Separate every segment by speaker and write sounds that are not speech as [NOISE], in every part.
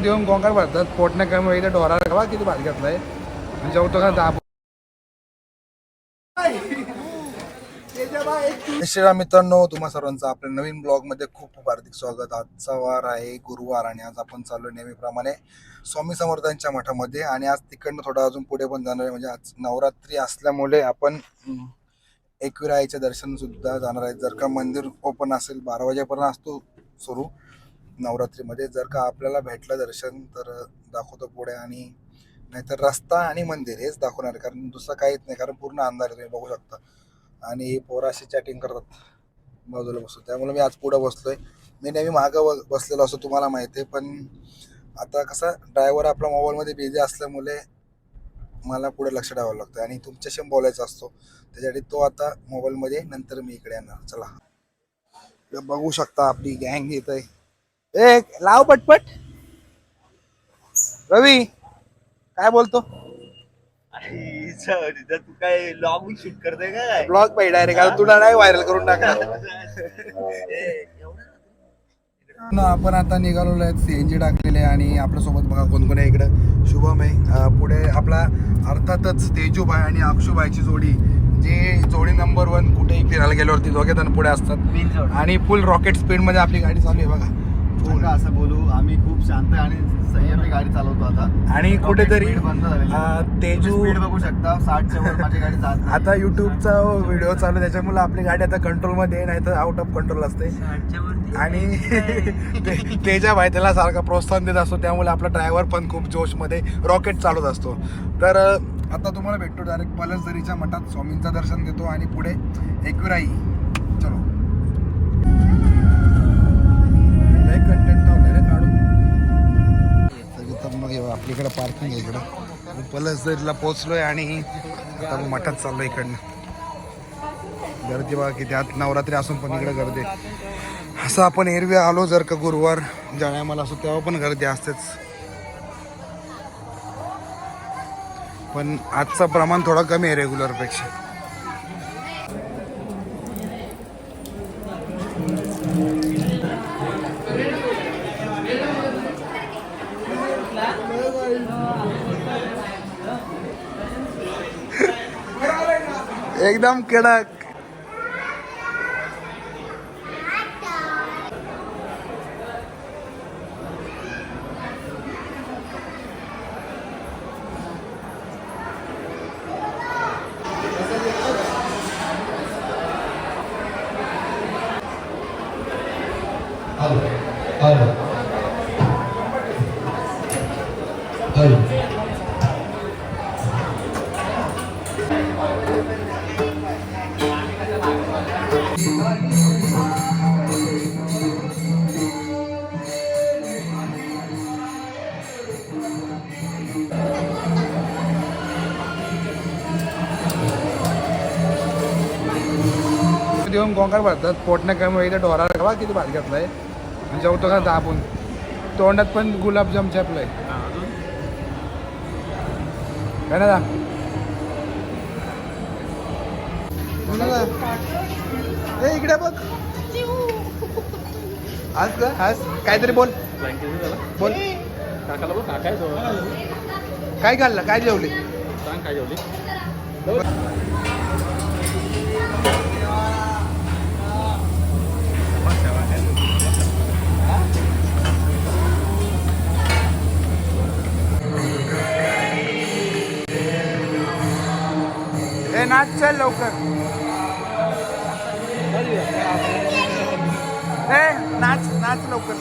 Speaker 1: देऊन गोंगार भरतात. पोट कमी वगैरे ढोरा गवा किती भात घेतलाय? आणि जेवतो का दाब श्रीराम मित्रांनो तुम्हा सर्वांचं आपल्या नवीन ब्लॉगमध्ये खूप खूप हार्दिक स्वागत. आजचा वार आहे गुरुवार आणि आज आपण चाललो नेहमीप्रमाणे स्वामी समर्थांच्या मठामध्ये. आणि आज तिकडनं थोडं अजून पुढे पण जाणार आहे. म्हणजे आज नवरात्री असल्यामुळे आपण एकविरायचे दर्शन सुद्धा जाणार आहे. जर का मंदिर ओपन असेल बारा वाजेपर्यंत असतो सुरू. नवरात्रीमध्ये जर का आपल्याला भेटलं दर्शन तर दाखवतो पुढे आणि नाहीतर रस्ता आणि मंदिर हेच दाखवणार आहे. कारण दुसरं काहीच नाही कारण पूर्ण अंधार तुम्ही बघू शकता. आणि पोरं अशी चॅटिंग करतात बाजूला बसतो त्यामुळे मी आज पुढं बसलोय. मी नेहमी मागं बसलेलो असतो तुम्हाला माहिती आहे. पण आता कसं ड्रायव्हर आपला मोबाईलमध्ये बिझी असल्यामुळे मला पुढे लक्ष ठेवावं लागतं आणि तुमच्याशी बोलायचा असतो. त्याच्यासाठी तो आता मोबाईलमध्ये नंतर मी इकडे येणार. चला. बघू शकता आपली गँग येत आहे ए लाव पटपट. रवी काय बोलतो?
Speaker 2: तू काय लॉग शूट करते काय?
Speaker 1: ब्लॉग पाहिजे डायरेक्ट आता तुला नाही व्हायरल करून टाकणार ना आपण आता निघालेलो आहेत सीएनजी टाकलेले आणि आपल्यासोबत बघा कोण कोण आहे इकडं. शुभम आहे. पुढे आपला अर्थातच तेजूभाई आणि अक्षुभाईची जोडी. जी जोडी नंबर वन कुठेही फिरायला गेल्यावरती दोघे जण पुढे असतात. आणि फुल रॉकेट स्पीडमध्ये आपली गाडी चालू आहे बघा.
Speaker 3: नका असं बोलू. आम्ही खूप शांत आणि संयमी गाडी चालवतो आता.
Speaker 1: आणि कुठेतरी तेजू
Speaker 3: स्पीड बघू शकता. साठच्या वर माझी गाडी जात.
Speaker 1: आता युट्यूबचा व्हिडिओ चालू आहे, त्याच्यामुळे आपली गाडी आता कंट्रोलमध्ये नाही तर आउट ऑफ कंट्रोल असते. आणि [LAUGHS] ते- तेजा भाई त्याला सारखा प्रोत्साहन देत असतो. त्यामुळे आपला ड्रायव्हर पण खूप जोशमध्ये रॉकेट चालवत असतो. तर आता तुम्हाला भेटतो डायरेक्ट पलसदरीच्या मठात. स्वामींचं दर्शन देतो आणि पुढे एकविराई. मग हे पार्किंग आहे इकडं. पलसदरीला पोचलोय आणि आता मग मठात चाललो इकडनं. गर्दी बघा किती आत नवरात्री असून पण इकडं गर्दी असं आपण एरवी आलो जर का गुरुवार मला असो तेव्हा पण गर्दी असतेच. पण आजचं प्रमाण थोडं कमी आहे रेग्युलरपेक्षा एकदम कडक. देऊन गोंगार भरतात. पोट नाही कमी इथे ढोरा बघा किती भात घातलाय. आणि जेवतो का दाबून. तोंडात पण गुलाबजाम छापलाय. काय ना? ए इकडे बघ. आज का? आज? काहीतरी बोल. बोल. काय खाल्लं? काय जेवली? हे नाच चल लवकर. ए नाच नाच लवकर.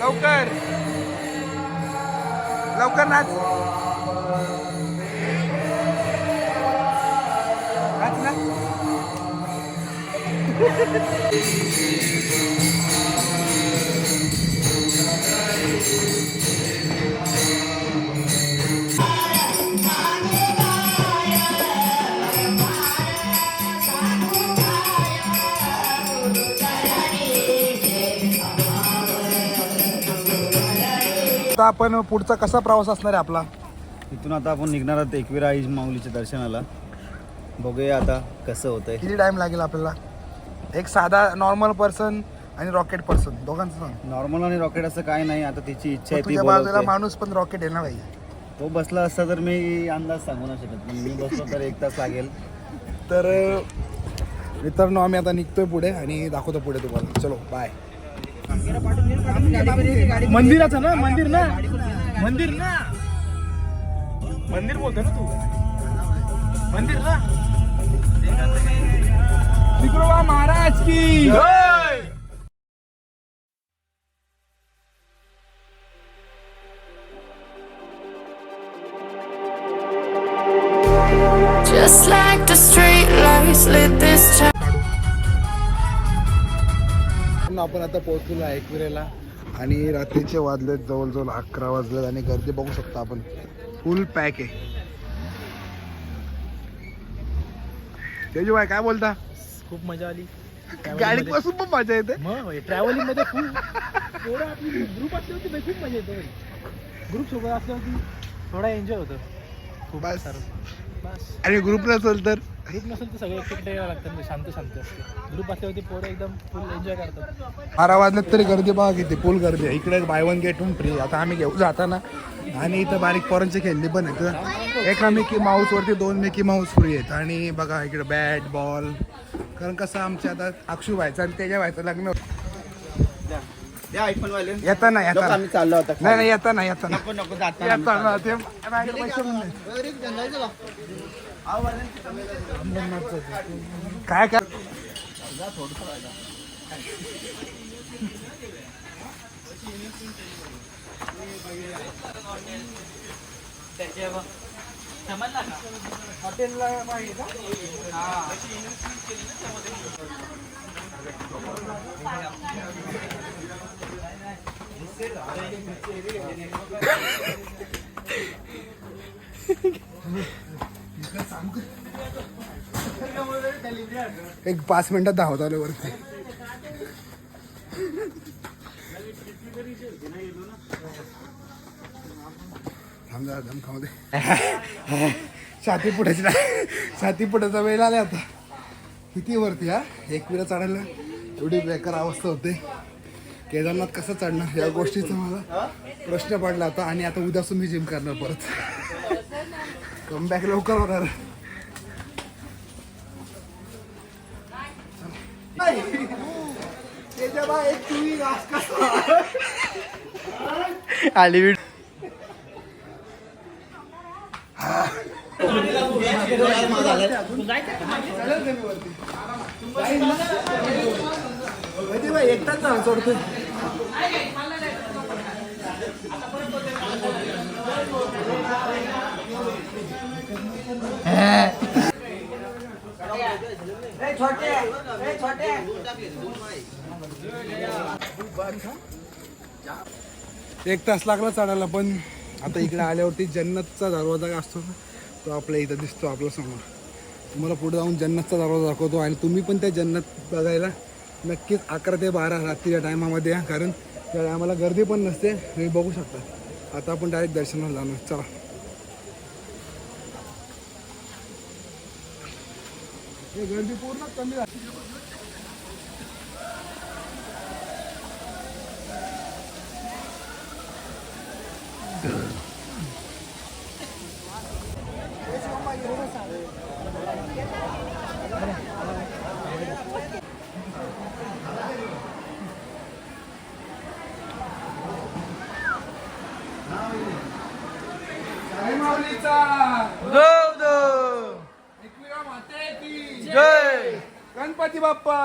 Speaker 1: लवकर. लवकर नाच. आता आपण पुढचा कसा प्रवास असणार आहे आपला?
Speaker 3: इथून आता आपण निघणार आहोत एकविरा आई माऊलीच्या दर्शनाला. बघूया आता कसं होतंय.
Speaker 1: किती टाइम लागेल आपल्याला? एक साधा नॉर्मल पर्सन आणि रॉकेट पर्सन दोघांचं सांग.
Speaker 3: नॉर्मल आणि रॉकेट असं काय नाही आता तिची इच्छा आहे ती
Speaker 1: तुझ्या बाजूला
Speaker 3: बोलवते.
Speaker 1: माणूस पण रॉकेट आहे ना भाई
Speaker 3: तो बसला असता तर मी अंदाज सांगू नाही शकत पण मी बसलो तर एक तास लागेल.
Speaker 1: तर अं, मित्रांनो आम्ही आता निघतोय पुढे आणि दाखवतो पुढे तुम्हाला. चलो बाय
Speaker 4: मंदिराचं ना मंदिर ना. मंदिर ना. मंदिर बोलतो ना तू. मंदिर ना. महाराज की
Speaker 5: Just like the street lights lit this town.
Speaker 1: आपण आता पोहोचलेलो आहे एकविरेला. आणि रात्रीचे वाजलेत जवळजवळ अकरा वाजलेत आणि गर्दी बघू शकता आपण. फुल पॅक आहे. तेजू भाई काय बोलता?
Speaker 4: खूप मजा आली.
Speaker 1: गाडीत बसून पण मजा येते.
Speaker 4: मग ट्रॅव्हलिंगमध्ये खूप थोडं आपली ग्रुप असली होती बाई, खूप मजा येते ग्रुप सोबत असल्यावरती थोडा एन्जॉय होतं. खूप
Speaker 1: बस.
Speaker 4: सारं. बस.
Speaker 1: आणि ग्रुप नसेल तर?
Speaker 4: ग्रुप नसेल तर सगळे एकटे यावं लागतं ना, शांत शांत. असते ग्रुप असल्यावरती पोरं एकदम फुल एन्जॉय करतात.
Speaker 1: बारा वाजल्यात तरी गर्दी बघा किती फुल गर्दी. आहे इकडे buy one get one free आता आम्ही घेऊ जाताना आणि इथं बारीक पोरांची खेळणी पण आहेत. एका मिकी माऊस वरती दोन मिकी माऊस फ्री आहेत. आणि बघा इकडे बॅट बॉल कारण कसं आमच्या आता अक्षू व्हायचं आणि त्याच्या व्हायचं लग्न
Speaker 3: द्या आयफोन वाले.
Speaker 1: येताना
Speaker 3: लोक
Speaker 1: येताना
Speaker 3: आम्ही चाललो होता
Speaker 1: नाही नाही येताना येताना
Speaker 3: नको नको आम्ही
Speaker 1: येताना ते माझ्याकडे पैसे पण नाही. काय काय? एक पाच मिनिटात धावत आलो वरती. जरा धमकामध्ये छाती पुढायची नाही छाती पुढायचा वेळ आला आता किती वरती हा एक वेळा चढायला एवढी बेकार अवस्था होते केदारनाथ कसं चढणार या गोष्टीचा मला प्रश्न पडला होता आणि आता उद्यासून मी जिम करणार परत कमबॅक लवकर होणार
Speaker 3: आली
Speaker 1: एकटाच जाऊन सोडतोय एक तास लागला चढायला पण आता इकडे आल्यावरती जन्नतचा दरवाजा असतो ना तो आपल्या इथं दिसतो आपल्यासमोर. तुम्हाला पुढे जाऊन जन्नतचा दरवाजा दाखवतो आणि तुम्ही पण त्या जन्नत बघायला नक्कीच अकरा ते बारा रात्रीच्या टायमामध्ये या. कारण त्या टायमाला गर्दी पण नसते तुम्ही बघू शकता. आता आपण डायरेक्ट दर्शनाला जाणार. चला. गर्दी पूर्ण कमी झाली गणपती बाप्पा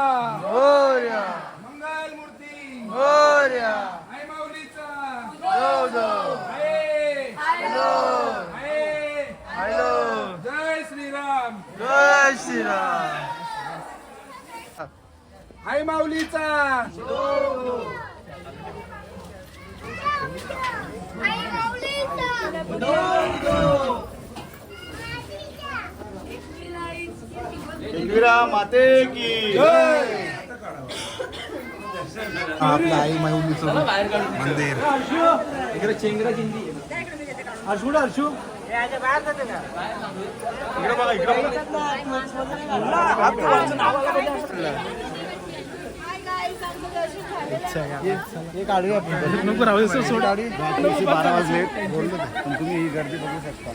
Speaker 1: मंगल मूर्ती आई माऊलीचा जय श्रीराम
Speaker 4: जय श्रीराम
Speaker 1: आई माऊलीचा.
Speaker 3: माते की.
Speaker 1: आपलं आई माऊलीचं मंदिर.
Speaker 4: इकडे चेंगरा चिंदी अर्शू नको राहू सोड,
Speaker 3: बारा वाजले तुम्ही ही गर्दी बघू शकता.